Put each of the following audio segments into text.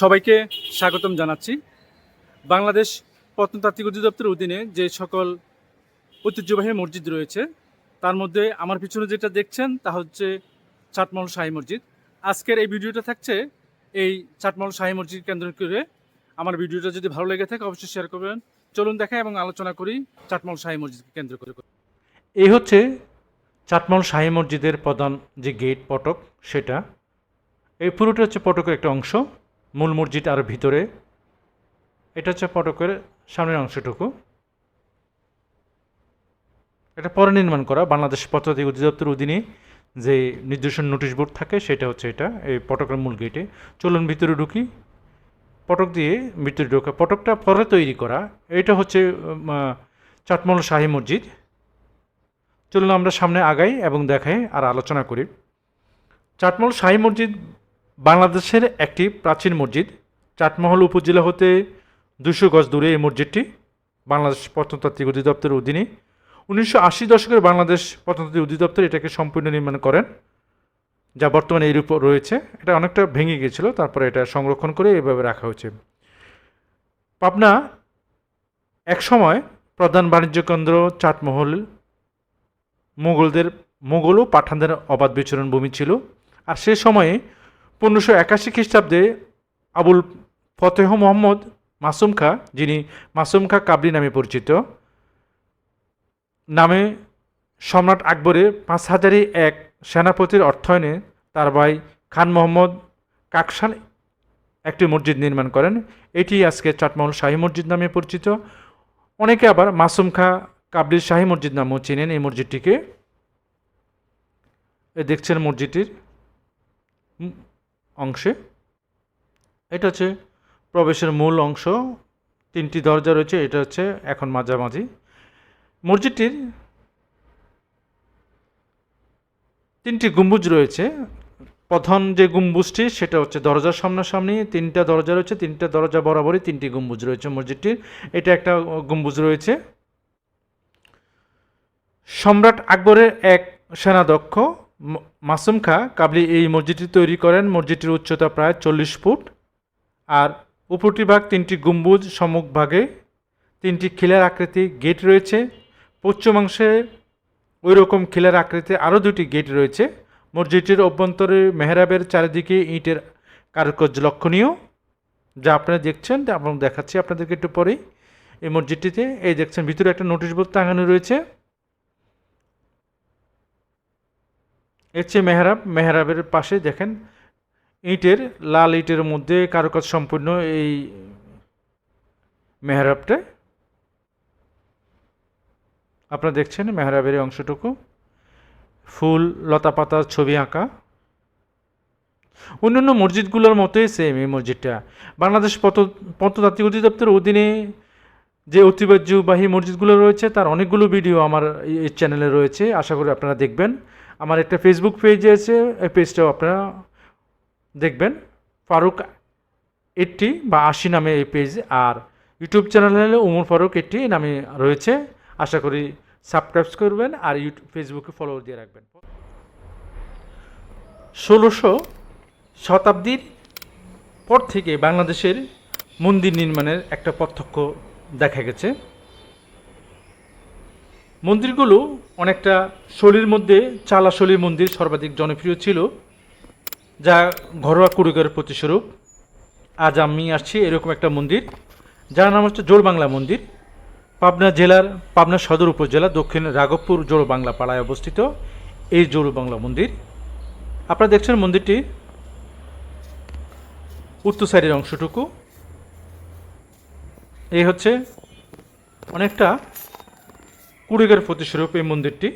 সবাইকে স্বাগতম জানাচ্ছি। বাংলাদেশ প্রত্নতাত্ত্বিক অধিদপ্তরের অধীনে যে সকল ঐতিহ্যবাহী মসজিদ রয়েছে, তার মধ্যে আমার পিছনে যেটা দেখছেন তা হচ্ছে চাটমহল শাহী মসজিদ। আজকের এই ভিডিওটা থাকছে এই চাটমহল শাহী মসজিদ কেন্দ্র করে। আমার ভিডিওটা যদি ভালো লেগে থাকে, অবশ্যই শেয়ার করবেন। চলুন দেখা এবং আলোচনা করি চাটমহল শাহী মসজিদকে কেন্দ্র করে। এই হচ্ছে চাটমল শাহী মসজিদের প্রধান যে গেট পটক, সেটা। এই পুরোটা হচ্ছে পটকের একটা অংশ। মূল মসজিদ আর ভিতরে। এটা হচ্ছে পটকের সামনের অংশটুকু। এটা পরে নির্মাণ করা বাংলাদেশ প্রত্নতাত্ত্বিক অধিদপ্তর অধীনে যে নির্দেশন নোটিশ বোর্ড থাকে, সেটা হচ্ছে এটা, এই পটকের মূল গেটে। চলুন ভিতরে ঢুকি। পটক দিয়ে ভিতরে ঢোকা। পটকটা পরে তৈরি করা, এটা হচ্ছে চাটমল শাহী মসজিদ। চলুন আমরা সামনে আগাই এবং দেখাই আর আলোচনা করি। চাটমল শাহী মসজিদ বাংলাদেশের একটি প্রাচীন মসজিদ, চাটমহল উপজেলা হতে দুশো গজ দূরে এই মসজিদটি বাংলাদেশ প্রত্নতাত্ত্বিক অধিদপ্তরের অধীনে। উনিশশো আশি দশকের বাংলাদেশ প্রত্নতাত্ত্বিক অধিদপ্তর এটাকে সম্পূর্ণ নির্মাণ করেন, যা বর্তমানে এর উপর রয়েছে। এটা অনেকটা ভেঙে গিয়েছিল, তারপরে এটা সংরক্ষণ করে এভাবে রাখা হয়েছে। পাবনা এক সময় প্রধান বাণিজ্য কেন্দ্র, চাটমহল মোগলদের মোগল ও পাঠানদের অবাধ বিচরণ ভূমি ছিল। আর সে সময়ে পনেরোশো একাশি খ্রিস্টাব্দে আবুল ফতেহ মোহাম্মদ মাসুম খা যিনি মাসুম খা কাবলি নামে পরিচিত, নামে সম্রাট আকবরের পাঁচ হাজারে এক সেনাপতির অর্থায়নে তার ভাই খান মোহাম্মদ কাকসান একটি মসজিদ নির্মাণ করেন। এটি আজকে চাটমহল শাহী মসজিদ নামে পরিচিত। অনেকে আবার মাসুম খা কাবলির শাহী মসজিদ নামেও চেনেন এই মসজিদটিকে। দেখছেন মসজিদটির অংশে। এটা হচ্ছে প্রবেশের মূল অংশ। তিনটি দরজা রয়েছে, এটা হচ্ছে এখন মাঝামাঝি। মসজিদটির তিনটি গম্বুজ রয়েছে। প্রধান যে গম্বুজটি, সেটা হচ্ছে দরজার সামনাসামনি। তিনটা দরজা রয়েছে, তিনটা দরজা বরাবরই তিনটি গম্বুজ রয়েছে মসজিদটির। এটা একটা গম্বুজ রয়েছে। সম্রাট আকবরের এক সেনাধ্যক্ষ মাসুম খা, কাবলি এই মসজিদটি তৈরি করেন। মসজিদটির উচ্চতা প্রায় চল্লিশ ফুট আর উপরটি ভাগ তিনটি গম্বুজ সম্মুখভাগে তিনটি খিলার আকৃতি গেট রয়েছে। পশ্চিমাংশে ওই রকম খিলার আকৃতি আরও দুটি গেট রয়েছে। মসজিদটির অভ্যন্তরে মেহরাবের চারিদিকে ইটের কারুকার্য লক্ষণীয়। যা আপনারা দেখছেন এবং দেখাচ্ছি আপনাদেরকে একটু পরেই। এই মসজিদটিতে, এই দেখছেন, ভিতরে একটা নোটিশ বোর্ড টাঙানো রয়েছে। এর চেয়ে মেহরাব, মেহরাবের পাশে দেখেন, ইটের, লাল ইটের মধ্যে কারুকাজ সম্পূর্ণ এই মেহরাবটা আপনারা দেখছেন মেহরাবের অংশটুকু। ফুল, লতা পাতার ছবি আঁকা। অন্যান্য মসজিদগুলোর মতোই সেম এই মসজিদটা। বাংলাদেশ পত প্রত্নতাত্ত্বিক অধিদপ্তরের অধীনে যে ঐতিহ্যবাহী মসজিদগুলো রয়েছে, তার অনেকগুলো ভিডিও আমার এই চ্যানেলে রয়েছে। আশা করি আপনারা দেখবেন। আমার একটা ফেসবুক পেজ আছে, এই পেজটাও আপনারা দেখবেন। ফারুক এইটটি বা আশি নামে এই পেজ আর ইউটিউব চ্যানেল হলে উমর ফারুক এইটটি নামে রয়েছে। আশা করি সাবস্ক্রাইব করবেন আর ইউটিউব ফেসবুকে ফলো দিয়ে রাখবেন। ষোলোশো শতাব্দীর পর থেকে বাংলাদেশের মন্দির নির্মাণের একটা পার্থক্য দেখা গেছে। মন্দিরগুলো অনেকটা শৈলীর মধ্যে, চালাশৈলীর মন্দির সর্বাধিক জনপ্রিয় ছিল, যা ঘরোয়া কুড়িগের প্রতিস্বরূপ। আজ আমি আসছি এরকম একটা মন্দির, যার নাম হচ্ছে জোর বাংলা মন্দির। পাবনা জেলার, পাবনা সদর উপজেলা দক্ষিণ রাঘবপুর জোর বাংলা পাড়ায় অবস্থিত এই জোর বাংলা মন্দির। আপনারা দেখছেন মন্দিরটি উত্তর সাইডের অংশটুকু। এই হচ্ছে অনেকটা কুড়িগের প্রতিস্বরূপ এই মন্দিরটি।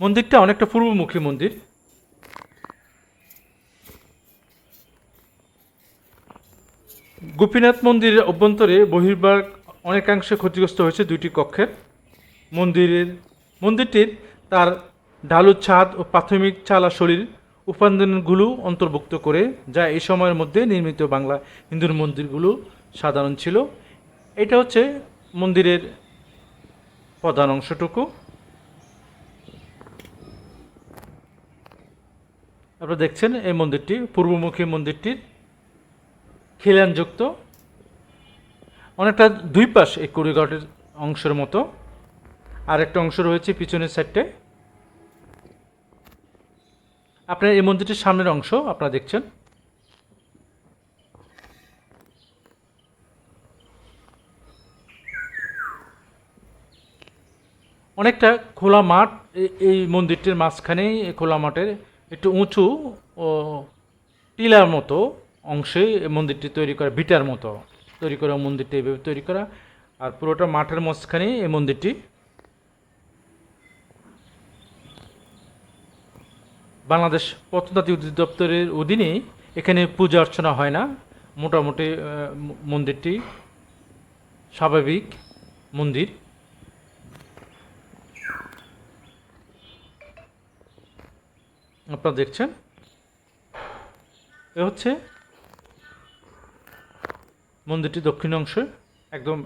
মন্দিরটা অনেকটা পূর্বমুখী মন্দির। গোপীনাথ মন্দিরের অভ্যন্তরে বহির্ভাগ অনেকাংশে ক্ষতিগ্রস্ত হয়েছে দুইটি কক্ষের। মন্দিরের মন্দিরটির তার ঢালু ছাদ ও প্রাথমিক চালা শরীর উপাদানগুলো অন্তর্ভুক্ত করে, যা এই সময়ের মধ্যে নির্মিত বাংলা হিন্দুর মন্দিরগুলো সাধারণ ছিল। এটা হচ্ছে মন্দিরের প্রধান অংশটুকু। আপনারা দেখছেন এই মন্দিরটি, পূর্বমুখী মন্দিরটির খিলানযুক্ত। অনেকটা দুই পাশ এই কুড়িঘাটের অংশের মতো। আর একটা অংশ রয়েছে পিছনের সাইডে আপনার এই মন্দিরটির সামনের অংশ আপনারা দেখছেন। অনেকটা খোলা মাঠ এই মন্দিরটির মাঝখানেই খোলা মাঠের একটু উঁচু ও টিলার মতো অংশে মন্দিরটি তৈরি করা, ভিটার মতো তৈরি করা, মন্দিরটি এভাবে তৈরি করা। আর পুরোটা মাঠের মাঝখানেই এই মন্দিরটি। বাংলাদেশ প্রত্নতাত্ত্বিক অধিদপ্তরের অধীনে এখানে পূজা অর্চনা হয় না। মোটামুটি মন্দিরটি স্বাভাবিক মন্দির। আপনারা দেখছেন? এ হচ্ছে মন্দিরটি দক্ষিণ অংশ, একদম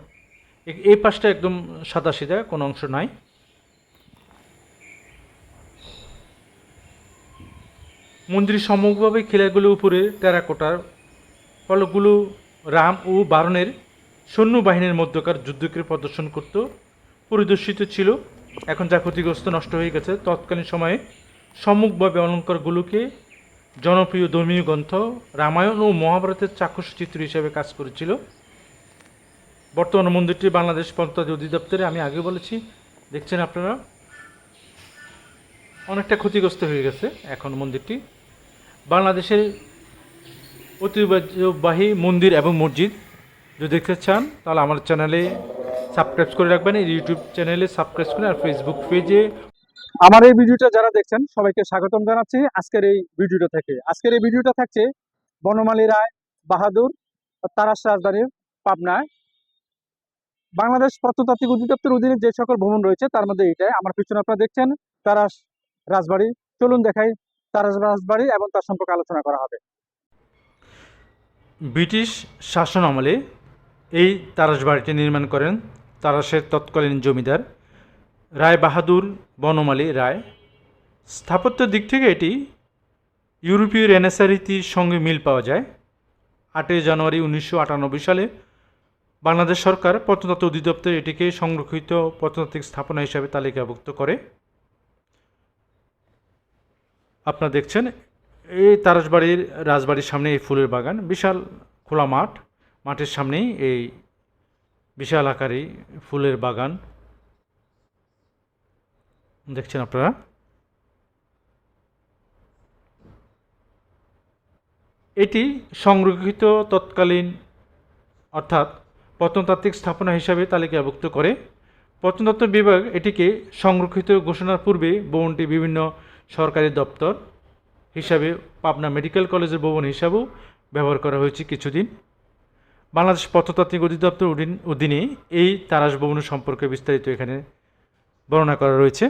এই পাশটা একদম সাদা সিধা কোনো অংশ নাই। মন্দিরের সম্মুখভাবে খিলাগুলো উপরে টেরাকোটার ফলকগুলো রাম ও বারণের সৈন্যবাহিনীর মধ্যকার যুদ্ধকে প্রদর্শন করত, পরিদর্শিত ছিল। এখন যা ক্ষতিগ্রস্ত নষ্ট হয়ে গেছে, তৎকালীন সময়ে সম্মুখভাবে অলঙ্কারগুলোকে জনপ্রিয় ধর্মীয় গ্রন্থ, রামায়ণ ও মহাভারতের চাক্ষুষ চিত্র হিসেবে কাজ করেছিল। বর্তমান মন্দিরটি বাংলাদেশ পঞ্চায়েত অধিদপ্তরে, আমি আগে বলেছি, দেখছেন আপনারা? অনেকটা ক্ষতিগ্রস্ত হয়ে গেছে এখন মন্দিরটি। বাংলাদেশের ঐতিহ্যবাহী মন্দির এবং মসজিদ, যদি দেখতে চান, তাহলে আমার চ্যানেলে সাবস্ক্রাইব করে রাখবেন ইউটিউব চ্যানেলে সাবস্ক্রাইব করে আর ফেসবুক পেজে আমার এই ভিডিওটা যারা দেখছেন, সবাইকে স্বাগতম জানাচ্ছি আজকের এই ভিডিওটা থেকে। আজকের এই ভিডিওটা থাকছে বনমালী রায়, বাহাদুর, তারাস রাজধানী পাবনায়। বাংলাদেশ প্রত্নতাত্ত্বিক অধিদপ্তর অধীনে যে সকল ভ্রমণ রয়েছে, তার মধ্যে এটাই আমার পিছনে আপনারা দেখছেন তারাস রাজবাড়ি। চলুন দেখাই তারাস রাজবাড়ি এবং তার সম্পর্কে আলোচনা করা হবে। ব্রিটিশ শাসন আমলে এই তারাস বাড়িটি নির্মাণ করেন তারাসের তৎকালীন জমিদার রায় বাহাদুর, বনমালী রায়। স্থাপত্যের দিক থেকে এটি ইউরোপীয় রেনেসা রীতির সঙ্গে মিল পাওয়া যায়। আটই জানুয়ারি উনিশশো আটানব্বই সালে বাংলাদেশ সরকার প্রত্নতত্ত্ব অধিদপ্তর এটিকে সংরক্ষিত প্রত্নতাত্ত্বিক স্থাপনা হিসাবে তালিকাভুক্ত করে। আপনারা দেখছেন, এই তারসবাড়ির রাজবাড়ির সামনে এই ফুলের বাগান। বিশাল খোলা মাঠ, মাঠের সামনেই এই বিশাল আকারে ফুলের বাগান। দেখছেন আপনারা? এটি সংরক্ষিত তৎকালীন, অর্থাৎ প্রত্নতাত্ত্বিক স্থাপনা হিসাবে তালিকাভুক্ত করে। প্রত্নতত্ত্ব বিভাগ এটিকে সংরক্ষিত ঘোষণার পূর্বে ভবনটি বিভিন্ন সরকারি দপ্তর হিসাবে পাবনা মেডিকেল কলেজের ভবন হিসাবেও ব্যবহার করা হয়েছে কিছুদিন। বাংলাদেশ প্রত্নতাত্ত্বিক অধিদপ্তর অধীনে এই তারাস ভবন সম্পর্কে বিস্তারিত এখানে বর্ণনা করা রয়েছে।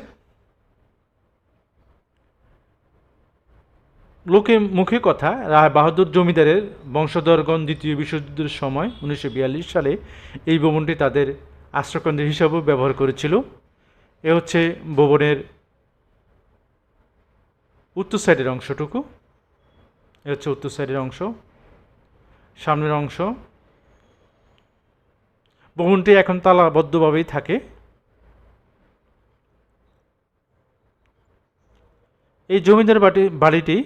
লোকে মুখে কথা, রায় বাহাদুর জমিদারের বংশধরগণ দ্বিতীয় বিশ্বযুদ্ধের সময় উনিশশো বিয়াল্লিশ সালে এই ভবনটি তাদের আশ্রয়কেন্দ্র হিসাবেও ব্যবহার করেছিল। এ হচ্ছে ভবনের উত্তর সাইডের অংশটুকু। এ হচ্ছে উত্তর সাইডের অংশ। সামনের অংশ। ভবনটি এখন তালাবদ্ধভাবেই থাকে। এই জমিদার বাড়ি বাড়িটি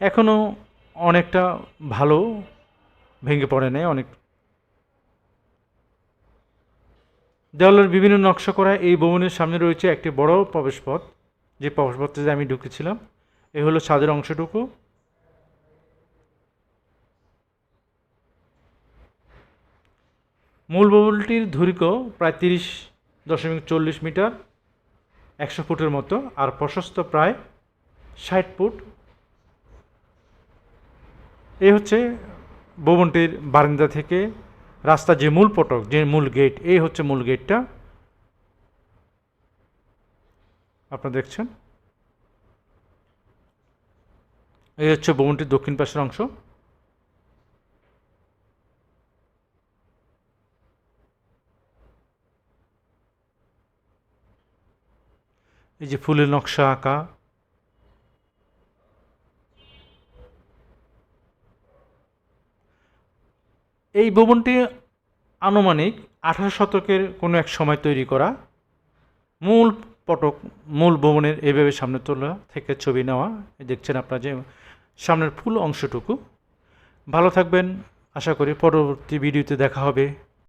এখনও অনেকটা ভালো ভেঙে পড়ে নেই, অনেক দেওয়ালের বিভিন্ন নকশা করা এই ভবনের সামনে রয়েছে একটি বড় প্রবেশপথ। যে প্রবেশপথে আমি ঢুকেছিলাম, এ হলো ছাদের অংশটুকু। মূল ভবনটির দৈর্ঘ্য প্রায় তিরিশ দশমিক চল্লিশ মিটার, একশো ফুটের মতো, আর প্রশস্ত প্রায় ষাট ফুট এই হচ্ছে ভবনটির বারান্দা থেকে রাস্তা যে মূল পটক, যে মূল গেট এই হচ্ছে মূল গেটটা আপনারা দেখছেন? এই হচ্ছে ভবনটির দক্ষিণ পাশের অংশ। এই যে ফুলের নকশা আঁকা এই ভবনটি আনুমানিক আঠারো শতকের কোনো এক সময় তৈরি করা। মূল পটক, মূল ভবনের এইভাবে সামনে তোলা থেকে ছবি নেওয়া। দেখছেন আপনারা যে সামনের ফুল অংশটুকু। ভালো থাকবেন। আশা করি পরবর্তী ভিডিওতে দেখা হবে।